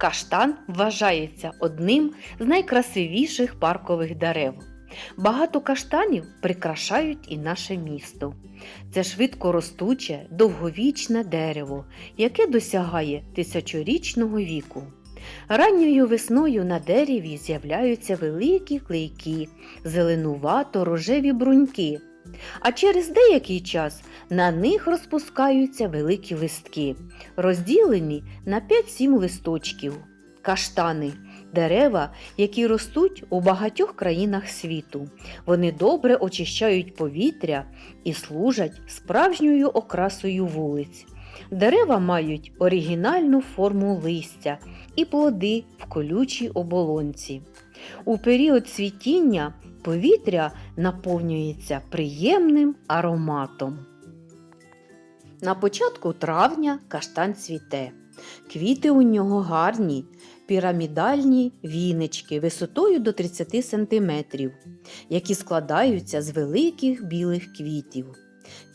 Каштан вважається одним з найкрасивіших паркових дерев. Багато каштанів прикрашають і наше місто. Це швидко ростуче, довговічне дерево, яке досягає тисячорічного віку. Ранньою весною на дереві з'являються великі клейкі, зеленувато-рожеві бруньки, а через деякий час на них розпускаються великі листки, розділені на 5-7 листочків. Каштани дерева, які ростуть у багатьох країнах світу. Вони добре очищають повітря і служать справжньою окрасою вулиць. Дерева мають оригінальну форму листя і плоди в колючій оболонці. У період цвітіння повітря наповнюється приємним ароматом. На початку травня каштан цвіте. Квіти у нього гарні, пірамідальні вінички висотою до 30 см, які складаються з великих білих квітів.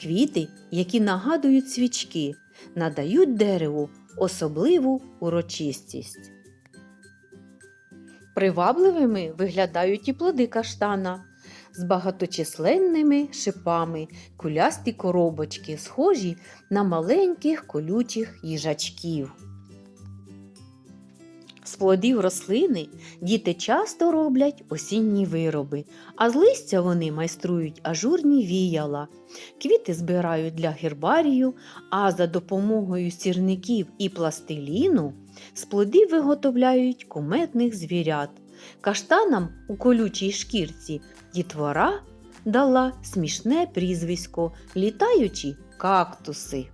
Квіти, які нагадують свічки, надають дереву особливу урочистість. Привабливими виглядають і плоди каштана з багаточисленними шипами, кулясті коробочки, схожі на маленьких колючих їжачків. З плодів рослини діти часто роблять осінні вироби, а з листя вони майструють ажурні віяла. Квіти збирають для гербарію, а за допомогою сірників і пластиліну з плодів виготовляють куметних звірят. Каштанам у колючій шкірці дітвора дала смішне прізвисько літаючі кактуси.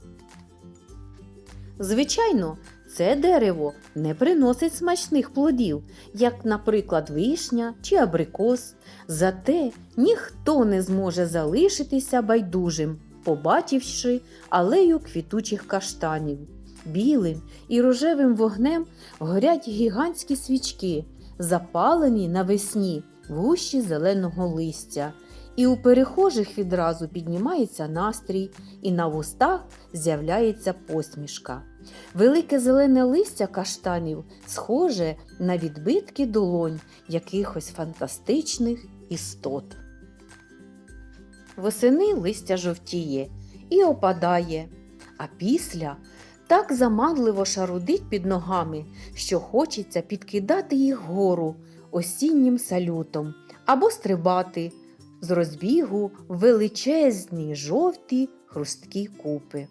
Звичайно, це дерево не приносить смачних плодів, як, наприклад, вишня чи абрикос. Зате ніхто не зможе залишитися байдужим, побачивши алею квітучих каштанів. Білим і рожевим вогнем горять гігантські свічки, запалені навесні в гущі зеленого листя. І у перехожих відразу піднімається настрій, і на вустах з'являється посмішка. Велике зелене листя каштанів схоже на відбитки долонь якихось фантастичних істот. Восени листя жовтіє і опадає, а після так заманливо шарудить під ногами, що хочеться підкидати їх вгору осіннім салютом або стрибати з розбігу величезні жовті хрусткі купи.